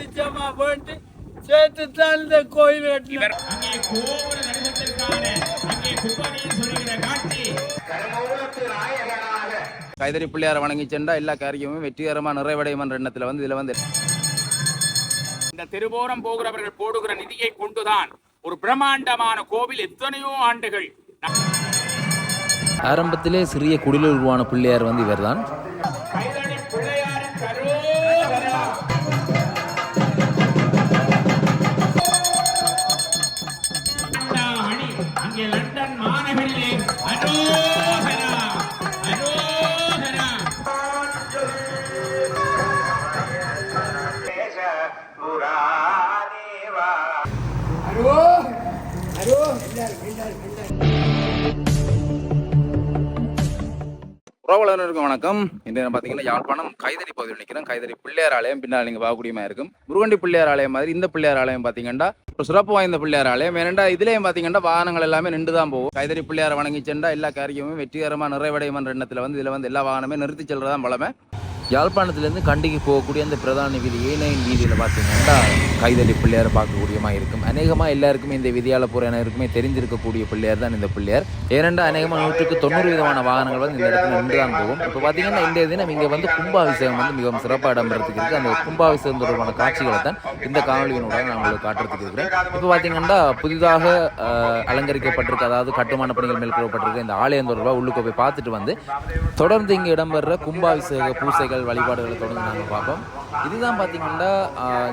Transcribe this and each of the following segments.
நிச்சயமா வேண்டி சேர்த்துத்தான் இந்த கோயில் கட்டினார் இவர் அங்கே கோபுர தரிசனத்திற்கான அங்கே குப்பனியில் சொல்லுகிற காட்சி. கைதறி பிள்ளையாரை வணங்கி சென்றா எல்லா காரியமும் வெற்றிகரமாக நிறைவடையும் என்ற எண்ணத்தில் வந்து இதில் வந்து இந்த திருவோரம் போகிறவர்கள் போடுகிற நிதியை கொண்டுதான் ஒரு பிரம்மாண்டமான கோவில் எத்தனையோ ஆண்டுகள். ஆரம்பத்திலே சிறிய குடிலில் உருவான பிள்ளையார் வந்து இவர்தான். உறவுகளுக்கும் வணக்கம். இன்று பார்த்தீங்கன்னா யாழ்ப்பாணம் கைதறி பகுதியில் நிற்கிறோம். கைதறி பிள்ளையார் ஆலயம் பின்னால் நீங்கள் பார்க்கக்கூடியமா இருக்கும். முருகண்டி பிள்ளையார் ஆலயம் மாதிரி இந்த பிள்ளையார் ஆலயம் பார்த்தீங்கன்னா ஒரு சிறப்பு வாய்ந்த பிள்ளையார் ஆலயம். ஏனெண்டா இதுலேயும் பார்த்தீங்கன்னா வாகனங்கள் எல்லாமே நின்று தான் போகும். கைதறி பிள்ளையாரை வணங்கி சென்றா எல்லா காரியமும் வெற்றிகரமாக நிறைவடையும் என்ற எண்ணத்தில் வந்து இதில் வந்து எல்லா வாகனமே நிறுத்தி செல்றதான் பழமை. யாழ்ப்பாணத்திலேருந்து கண்டிக்கு போகக்கூடிய அந்த பிரதான வீதி ஏனையின் வீதியில் பார்த்தீங்கன்னா கைதறி பிள்ளையார் பார்க்கக்கூடியமாக இருக்கும். அநேகமாக எல்லாருக்குமே இந்த விதியால் போகிற அனைவருக்குமே தெரிஞ்சிருக்கக்கூடிய பிள்ளையார் தான் இந்த பிள்ளையார். ஏனெண்டா அநேகமாக நூற்றுக்கு தொண்ணூறு விதமான வாகனங்கள் வந்து இந்த இடத்துல நின்று தான் போகும். இப்போ பார்த்தீங்கன்னா இந்த தினம் இங்கே வந்து கும்பாபிஷேகம் வந்து மிகவும் சிறப்பாக இடம்பெறதுக்கு இருக்குது அந்த கும்பாபிஷேகம் தொடர்பான காட்சிகளை தான் இந்த காணொலியினூடாக நான் உங்களுக்கு காட்டுறதுக்கு இருக்கிறேன். இப்போ பார்த்தீங்கன்னா புதிதாக அலங்கரிக்கப்பட்டிருக்க அதாவது கட்டுமான பணிகள் மேற்கொள்ளப்பட்டிருக்க இந்த ஆலயம் தொடர்பாக உள்ளுக்கு போய் பார்த்துட்டு வந்து தொடர்ந்து இங்கே இடம்பெற கும்பாபிஷேக பூசைகள் வழிபாடுகளை தொடர்ந்து நாங்கள் பார்ப்போம். இதுதான் பார்த்தீங்கன்னா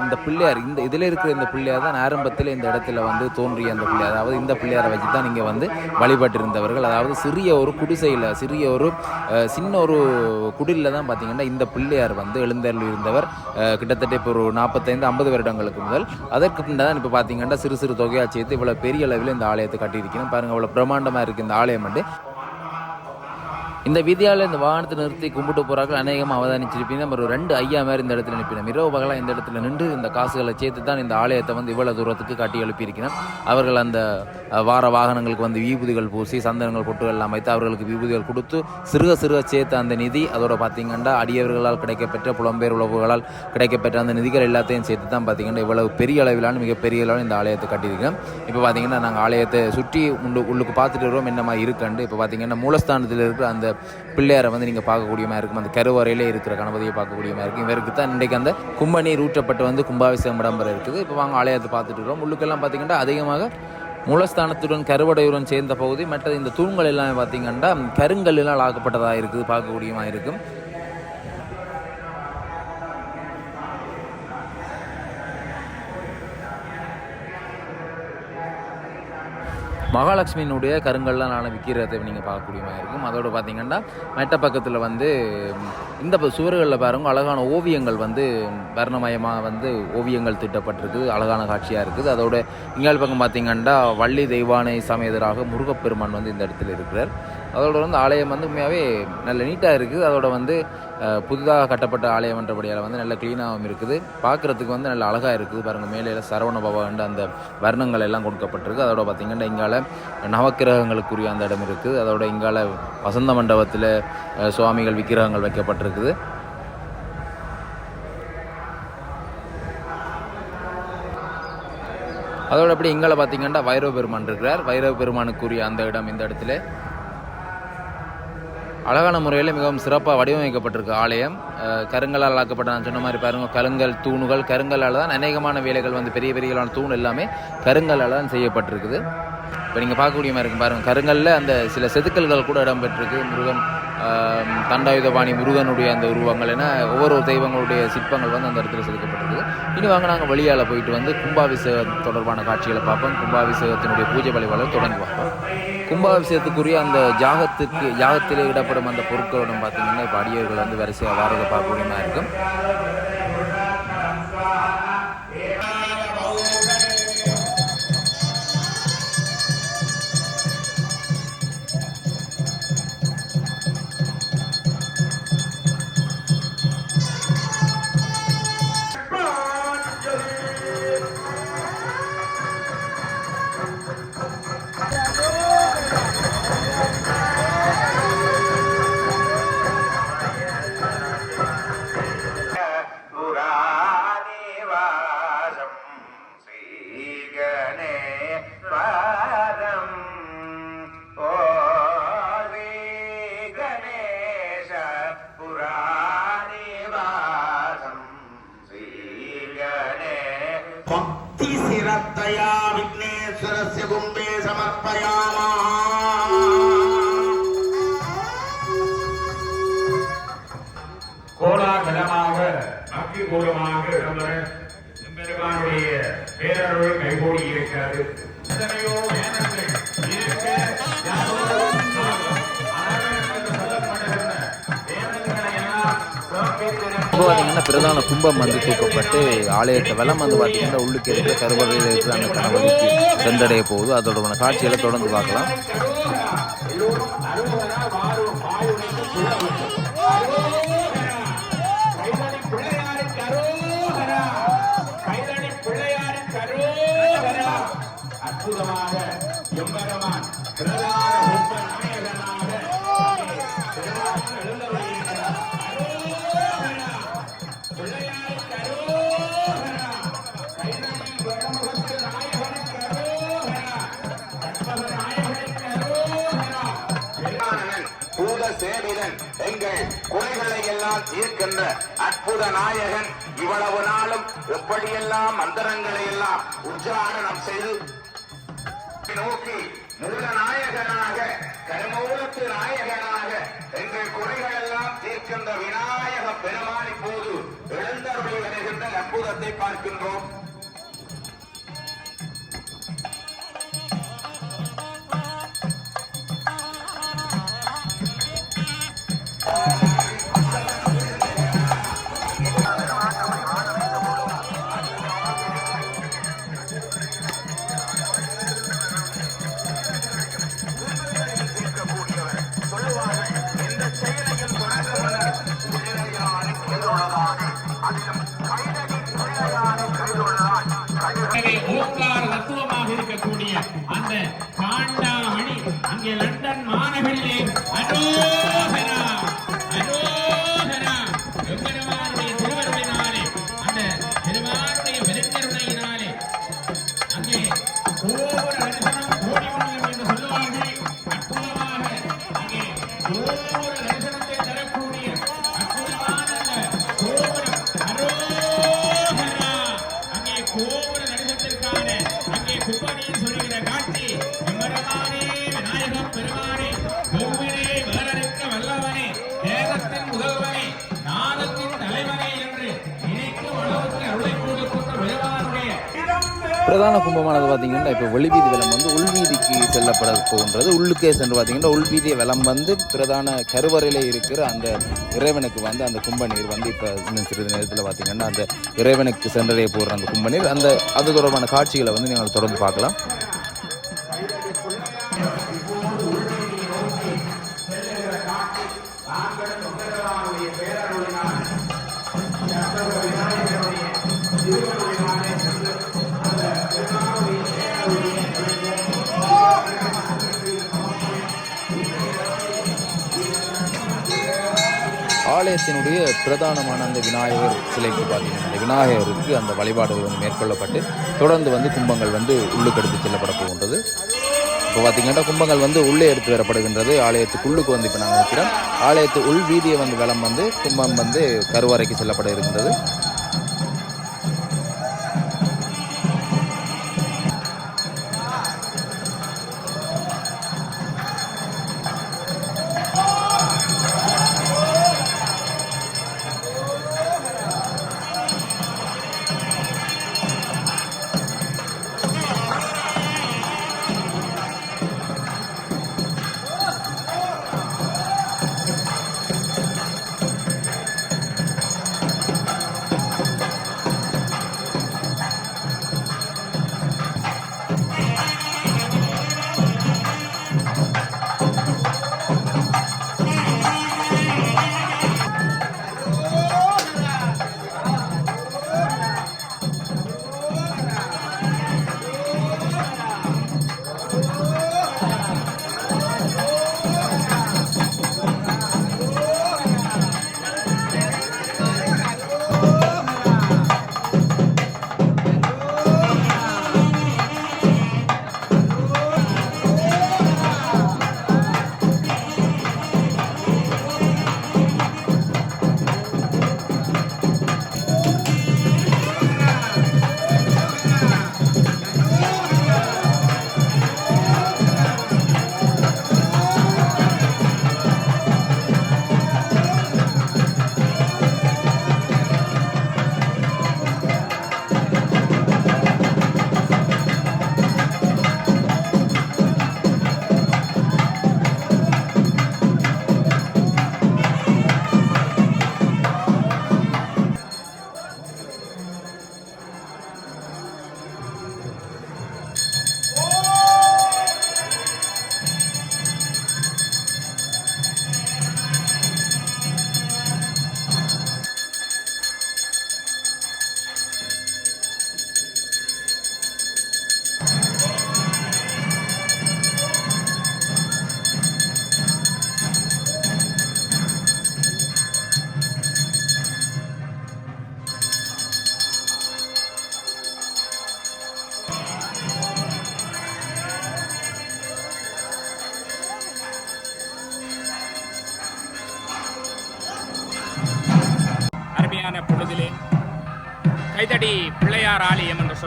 இந்த பிள்ளையார் இந்த இதில் இருக்கிற இந்த பிள்ளையார் தான் ஆரம்பத்தில் இந்த இடத்துல வந்து தோன்றிய அந்த பிள்ளையார். அதாவது இந்த பிள்ளையாரை வச்சு தான் நீங்கள் வந்து வழிபட்டிருந்தவர்கள். அதாவது சிறிய ஒரு குடிசையில் சிறிய ஒரு சின்ன ஒரு குடிலில் தான் பார்த்தீங்கன்னா இந்த பிள்ளையார் வந்து எழுந்தருள் இருந்தவர் கிட்டத்தட்ட இப்போ ஒரு நாற்பத்தைந்து ஐம்பது வருடங்களுக்கு முதல். அதற்கு பின்னாடி தான் இப்போ பார்த்தீங்கன்னா சிறு சிறு தொகையாக சேர்த்து இவ்வளோ பெரிய அளவில் இந்த ஆலயத்தை கட்டியிருக்கணும் பாருங்கள் இவ்வளோ பிரம்மாண்டமாக இருக்குது இந்த ஆலயம் வந்து. இந்த வீதியால் இந்த வாகனத்தை நிறுத்தி கும்பிட்டு போகிறார்கள் அநேகமாக அவதானிச்சிருப்பீங்க. நம்ம ஒரு ரெண்டு ஐயா மாதிரி இந்த இடத்துல நிற்பினோம் இரவு பகலாக இந்த இடத்துல நின்று இந்த காசுகளை சேர்த்து தான் இந்த ஆலயத்தை வந்து இவ்வளவு தூரத்துக்கு காட்டி எழுப்பியிருக்கிறோம் அவர்கள் அந்த வார வாகனங்களுக்கு வந்து விபூதிகள் பூசி சந்தனங்கள் பொட்டுகள் எல்லாம் வைத்து அவர்களுக்கு விபூதிகள் கொடுத்து சிறுக சிறுக சேர்த்த அந்த நிதி அதோட பார்த்தீங்கன்னா அடியவர்களால் கிடைக்கப்பெற்ற புலம்பெயர் உழவுகளால் கிடைக்கப்பெற்ற அந்த நிதிகள் எல்லாத்தையும் சேர்த்து தான் பார்த்தீங்கன்னா இவ்வளவு பெரிய அளவிலான மிகப்பெரிய அளவில் இந்த ஆலயத்தை கட்டியிருக்கேன் இப்போ பார்த்தீங்கன்னா நாங்கள் ஆலயத்தை சுற்றி உள்ளுக்கு பார்த்துட்டு வருவோம் என்னமா இருக்குண்டு இப்போ பார்த்தீங்கன்னா மூலஸ்தானத்தில் இருக்கிற அந்த பிள்ளையாரை வந்து நீங்கள் பார்க்கக்கூடியமா இருக்கும். அந்த கருவறையிலே இருக்கிற கணபதியை பார்க்கக்கூடியமா இருக்கும். இவருக்கு தான் இன்றைக்கு அந்த கும்பநீர் ரூட்டப்பட்டு வந்து கும்பாபிஷேகம் இடம்பெற இருக்குது. இப்போ வாங்க ஆலயத்தை பார்த்துட்டு இருக்கோம் உள்ளுக்கெல்லாம் பார்த்தீங்கன்னா அதிகமாக மூலஸ்தானத்துடன் கருவடையுடன் சேர்ந்த பகுதி. மற்றது இந்த தூண்கள் எல்லாமே பார்த்தீங்கன்னா கருங்கல்லாம் ஆக்கப்பட்டதாக இருக்குது பார்க்கக்கூடியமாக இருக்கும். மகாலட்சுமியினுடைய கருங்கல்லாம் நான் விற்கிறதை நீங்கள் பார்க்கக்கூடியமா இருக்கும். அதோடு பார்த்தீங்கன்னா மெட்ட பக்கத்தில் வந்து இந்த ப- சுவர்களில் பாருங்க அழகான ஓவியங்கள் வந்து வர்ணமயமாக வந்து ஓவியங்கள் திட்டப்பட்டிருக்கு. அழகான காட்சியாக இருக்குது. அதோட இங்கால் பக்கம் பார்த்தீங்கன்னா வள்ளி தெய்வானை சமயதராக முருகப்பெருமான் வந்து இந்த இடத்துல இருக்கிறார். அதோட வந்து ஆலயம் வந்து உண்மையாகவே நல்ல நீட்டாக இருக்குது. அதோட வந்து புதிதாக கட்டப்பட்ட ஆலயம் என்றபடியால் வந்து நல்ல க்ளீனாகவும் இருக்குது. பார்க்குறதுக்கு வந்து நல்ல அழகாக இருக்குது. பாருங்கள் மேலே சரவண பவன் அந்த வர்ணங்கள் எல்லாம் கொடுக்கப்பட்டிருக்கு. அதோட பார்த்தீங்கன்னா இங்கால நவக்கிரகங்களுக்குரிய அந்த இடம் இருக்குது. அதோட இங்கால வசந்த மண்டபத்தில் சுவாமிகள் விக்கிரகங்கள் வைக்கப்பட்டிருக்குது. அதோட அப்படி இங்கால பார்த்தீங்கன்னா வைரவ பெருமான் இருக்கிறார். வைரவ பெருமானுக்குரிய அந்த இடம் இந்த இடத்துல. அழகான முறையில் மிகவும் சிறப்பாக வடிவமைக்கப்பட்டிருக்கு ஆலயம். கருங்கலால் ஆக்கப்பட்ட நான் சொன்ன மாதிரி பாருங்கள் கருங்கல் தூணுகள் கருங்கலால் தான் அநேகமான வேலைகள் வந்து பெரிய பெரியலான தூண் எல்லாமே கருங்கலால் தான் செய்யப்பட்டிருக்குது. இப்போ நீங்கள் பார்க்கக்கூடிய மாதிரி இருக்கும் பாருங்கள் கருங்கல்ல அந்த சில செதுக்கல்கள் கூட இடம்பெற்றிருக்கு. முருகன் தண்டாயுதபாணி முருகனுடைய அந்த உருவங்கள் என ஒவ்வொரு தெய்வங்களுடைய சிற்பங்கள் வந்து அந்த இடத்துல செதுக்கப்பட்டிருக்கு இனி வாங்க நாங்கள் வெளியால் போயிட்டு வந்து கும்பாபிஷேகம் தொடர்பான காட்சிகளை பார்ப்போம். கும்பாபிஷேகத்தினுடைய பூஜை வழிபாடுகள் தொடங்கி பார்ப்போம். கும்பாபிஷேகத்துக்குரிய அந்த ஜாகத்துக்கு ஜாகத்திலே இடப்படும் அந்த பொருட்களோட பார்த்தீங்கன்னா இப்போ அடியவர்கள் வந்து வரிசையாக வாரதை பார்க்கக்கூடியமாக இருக்கும். பாதம் ஓதி கணேச புராணிவாசம் ஸ்ரீகணே பக்தி சிரத்தையா விக்னேஸ்வரஸ்ய கும்பே சமர்ப்பயாமி. இருக்கிறது எத்தனையோ வேதங்கள் இருக்க. இப்போ பார்த்தீங்கன்னா பிரதான கும்பம் வந்து தூக்கப்பட்டு ஆலயத்தை வெள்ளம் வந்து பார்த்தீங்கன்னா உள்ளுக்கு இருக்கிற கருவறையில் இருக்கிற அந்த கணவதிக்கு சென்றடைய போகுது. அதோட காட்சிகளை தொடர்ந்து பார்க்கலாம். அற்புதமாக எம்பெருமான் பிரதான நாயகனாக பூத சேவிதன் எங்கள் குறைகளை எல்லாம் தீர்க்கின்ற அற்புத நாயகன் இவ்வளவு நாளும் எப்படியெல்லாம் மந்திரங்களை எல்லாம் உச்சாரணம் செய்து பிரதான கும்பமானது பார்த்தீங்கன்னா இப்போ வெளிவீதி வெள்ளம் வந்து உள்வீதிக்கு செல்லப்பட போகின்றது. உள்ளுக்கே சென்று பார்த்தீங்கன்னா உள்வீதி வெள்ளம் வந்து பிரதான கருவறையிலே இருக்கிற அந்த இறைவனுக்கு வந்து அந்த கும்ப நீர் வந்து இப்போ இன்னும் சிறிது நேரத்தில் பார்த்தீங்கன்னா அந்த இறைவனுக்கு சென்றடைய போடுற அந்த கும்ப நீர் அந்த அது தொடர்பான காட்சிகளை வந்து நீங்கள் தொடர்ந்து பார்க்கலாம். ஆலயத்தினுடைய பிரதானமான அந்த விநாயகர் சிலைக்கு பார்த்தீங்கன்னா அந்த விநாயகருக்கு அந்த வழிபாடுகள் வந்து மேற்கொள்ளப்பட்டு தொடர்ந்து வந்து கும்பங்கள் வந்து உள்ளுக்கு எடுத்து செல்லப்பட போகின்றது. இப்போ பார்த்தீங்கன்னா கும்பங்கள் வந்து உள்ளே எடுத்து வரப்படுகின்றது. ஆலயத்துக்குள்ளுக்கு வந்து இப்போ நாங்கள் நிற்கிறோம். ஆலயத்து உள் வீதியை வந்து வலம் வந்து கும்பம் வந்து கருவறைக்கு செல்லப்பட இருக்கின்றது.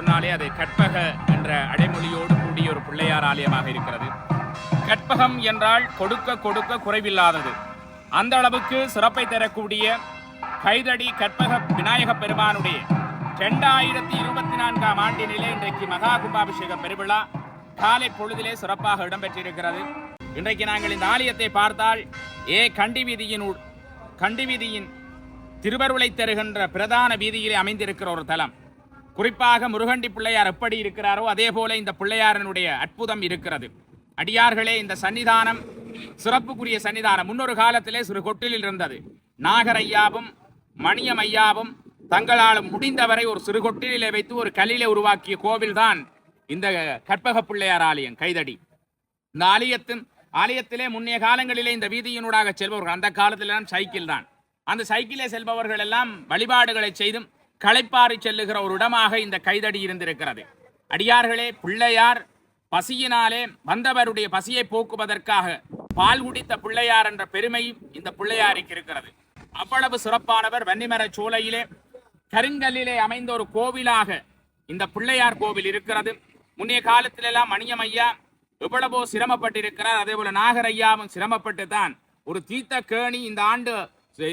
சொன்னாலே அது கற்பக என்ற அடைமொழியோடு கூடிய ஒரு பிள்ளையார் ஆலயமாக இருக்கிறது. கற்பகம் என்றால் கொடுக்க கொடுக்க குறைவில்லாதது. அந்த அளவுக்கு சிறப்பை தரக்கூடிய கைதடி கற்பக விநாயக பெருமானுடைய இரண்டாயிரத்தி இருபத்தி நான்காம் ஆண்டினிலே இன்றைக்கு மகா கும்பாபிஷேக பெருவிழா காலை பொழுதிலே சிறப்பாக இடம்பெற்றிருக்கிறது. இன்றைக்கு நாங்கள் இந்த ஆலயத்தை பார்த்தால் ஏ கண்டி வீதியின் உள்- கண்டி வீதியின் திருவருளை தருகின்ற பிரதான வீதியிலே அமைந்திருக்கிற ஒரு தலம். குறிப்பாக முருகண்டி பிள்ளையார் எப்படி இருக்கிறாரோ அதே போல இந்த பிள்ளையாரனுடைய அற்புதம் இருக்கிறது. அடியார்களே இந்த சன்னிதானம் சிறப்புக்குரிய சன்னிதானம். முன்னொரு காலத்திலே சிறு கொட்டிலில் இருந்தது. நாகரையாவும் மணியம் ஐயாவும் தங்களால் முடிந்தவரை ஒரு சிறு கொட்டிலே வைத்து ஒரு கல்லிலே உருவாக்கிய கோவில்தான் இந்த கற்பக பிள்ளையார் ஆலயம் கைதடி. இந்த ஆலயத்தின் ஆலயத்திலே முன்னைய காலங்களிலே இந்த வீதியினூடாக செல்பவர்கள் அந்த காலத்திலாம் சைக்கிள் தான் அந்த சைக்கிளே செல்பவர்கள் எல்லாம் வழிபாடுகளை செய்தும் களைப்பாரி செல்லுகிற ஒரு இடமாக இந்த கைதடி இருந்திருக்கிறது. அடியார்களே பிள்ளையார் பசியினாலே வந்தவருடைய பசியை போக்குவதற்காக பால் குடித்த பிள்ளையார் என்ற பெருமையும் இந்த பிள்ளையாருக்கு இருக்கிறது. அவ்வளவு சிறப்பானவர் வன்னிமர சோலையிலே கருங்கல்லிலே அமைந்த ஒரு கோவிலாக இந்த பிள்ளையார் கோவில் இருக்கிறது. முன்னைய காலத்திலெல்லாம் மணியம் ஐயா எவ்வளவோ சிரமப்பட்டிருக்கிறார். அதே போல நாகரையாவும் சிரமப்பட்டு தான் ஒரு தீர்த்த கேணி இந்த ஆண்டு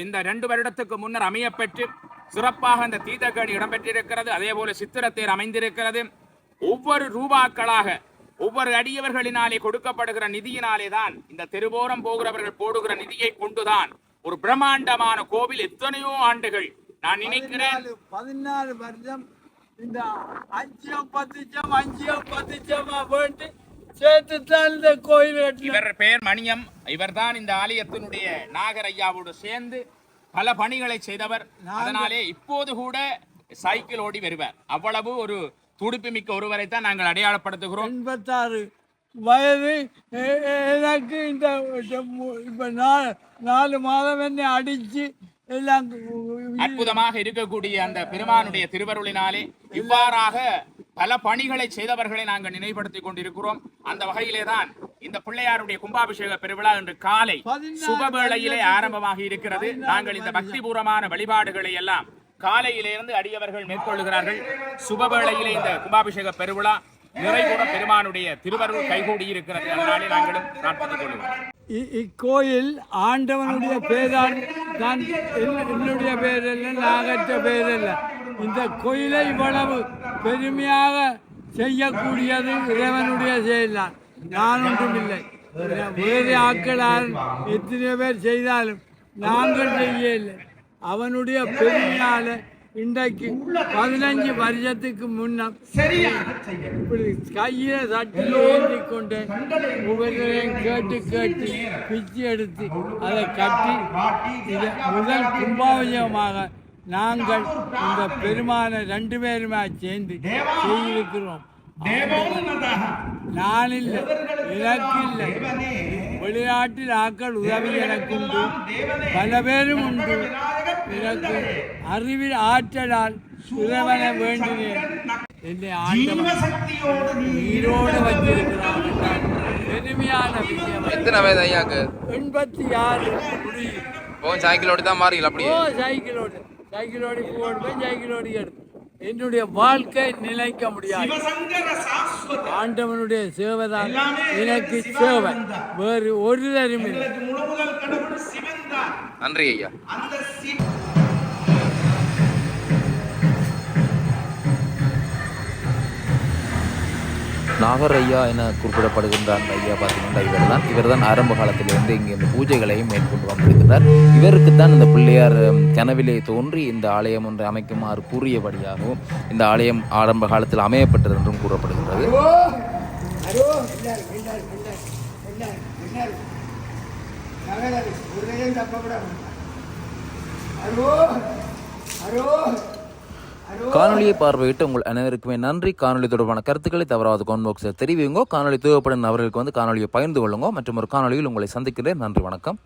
இந்த ரெண்டு வருடத்துக்கு முன்னர் அமையப்பெற்று சிறப்பாக அந்த தீர்த்த கேணி இடம்பெற்றிருக்கிறது. அதே போல சித்திரத்தேர் அமைந்திருக்கிறது. ஒவ்வொரு ரூபாக்களாக ஒவ்வொரு அடியவர்களினாலே கொடுக்கப்படுகிற நிதியினாலே தான் இந்த தெருவோரம் போகிறவர்கள் போடுகிற நிதியை கொண்டுதான் ஒரு பிரம்மாண்டமான கோவில் எத்தனையோ ஆண்டுகள் நான் நினைக்கிறேன். பதினாலு வருஷம் இந்த அஞ்சியம் பத்துச்சம் அஞ்சியம் பத்துச்சமா வேண்டி சேர்த்து தான் இந்த கோயில் இவர் பெயர் மணியம். இவர்தான் இந்த ஆலயத்தினுடைய நாகர் ஐயாவோடு சேர்ந்து பல பணிகளை செய்தவர். அதனாலே இப்போது கூட சைக்கிள் ஓடி வருவார். அவ்வளவு ஒரு துடிப்பு மிக்க ஒருவரை தான் நாங்கள் அடையாளப்படுத்துகிறோம். எண்பத்தாறு வயது எனக்கு இந்த இப்போ நாலு நாலு மாதம் என்னை அடித்து எல்லாம் அற்புதமாக இருக்கக்கூடிய அந்த பெருமானுடைய திருவருளினாலே இவ்வாறாக பல பணிகளை செய்தவர்களை நாங்கள் நினைவுபடுத்திக் கொண்டிருக்கிறோம். அந்த வகையிலே தான் இந்த பிள்ளையாருடைய கும்பாபிஷேக பெருவிழா இன்று காலை சுபவேளையிலே ஆரம்பமாகி இருக்கிறது. நாங்கள் இந்த பக்திபூர்வமான வழிபாடுகளை எல்லாம் காலையிலிருந்து அடியவர்கள் மேற்கொள்ளுகிறார்கள் சுபவேளையிலே இந்த கும்பாபிஷேக பெருவிழா நிறைவுற பெருமானுடைய திருவருள் கைகூடி இருக்கிறது அதனாலே நாங்களும் பிரார்த்தித்துக் கொள்வோம் இக்கோயில் ஆண்டவனுடைய பேரால் தான் என்- என்னுடைய பேர் நாகற்ற பேர் இந்த கோயிலை இவ்வளவு பெருமையாக செய்யக்கூடியது இறைவனுடைய செயல்தான். நான் ஒன்றும் இல்லை வேறு ஆக்களால் எத்தனை பேர் செய்தாலும் நாங்கள் செய்ய இல்லை. அவனுடைய பெருமையால இன்றைக்கு பதினஞ்சு வருஷத்துக்கு முன்னம் இப்படி கையில தட்டில் ஏந்தி கொண்டு ஒவ்வொருவரையும் கேட்டு கேட்டு பிச்சு எடுத்து அதை கட்டி இதை முதல் கும்பாபிஷேகமாக நாங்கள் இந்த பெருமானை ரெண்டு பேருமே சேர்ந்து செய்திருக்கிறோம். நான் இல்லை எனக்கு இல்லை வெளிநாட்டில் ஆக்கள் உதவி எனக்கு உண்டு பல பேரும் உண்டு. எனக்கு அறிவில் ஆற்றலால் இறைவனை வேண்டினேன். என்னை ஆண்டவன் உயிரோடு வச்சிருக்கிறான் என்றால் பெருமையான விஷயம். எத்தனை வயது ஐயாக்கு? எண்பத்தி ஆறு. முடியும் ஓ சைக்கிளோடு தான் மாறிகள் அப்படியே? ஓ சைக்கிளோடு. சைக்கிளோடு போடுவேன் சைக்கிளோடு எடுப்பேன். என்னுடைய வாழ்க்கை நிலைக்க முடியாது. ஆண்டவனுடைய சேவைதான். எனக்கு சேவை. வேறு ஒரு தரும் இல்லை நன்றி ஐயா. நாகர் ஐயா என குறிப்பிடப்படுகின்ற அந்த ஐயா பார்த்தீங்கன்னா இவர் தான் இவர் தான் ஆரம்ப காலத்திலிருந்து இங்கே இந்த பூஜைகளையும் மேற்கொண்டு வந்திருக்கிறார் இவருக்கு தான் இந்த பிள்ளையார் கனவிலே தோன்றி இந்த ஆலயம் ஒன்று அமைக்குமாறு கூறியபடியாகவும் இந்த ஆலயம் ஆரம்ப காலத்தில் அமையப்பட்டது என்றும் கூறப்படுகின்றது காணொலியை பார்வையிட்டு உங்கள் அனைவருக்குமே நன்றி. காணொலி தொடர்பான கருத்துக்களை தவறாவது கமெண்ட் பாக்ஸில் தெரிவிங்க காணொலி தேவைப்படும் நபர்களுக்கு வந்து காணொலியை பகிர்ந்து கொள்ளுங்க. மற்றும் ஒரு காணொலியில் உங்களை சந்திக்கிறேன். நன்றி வணக்கம்.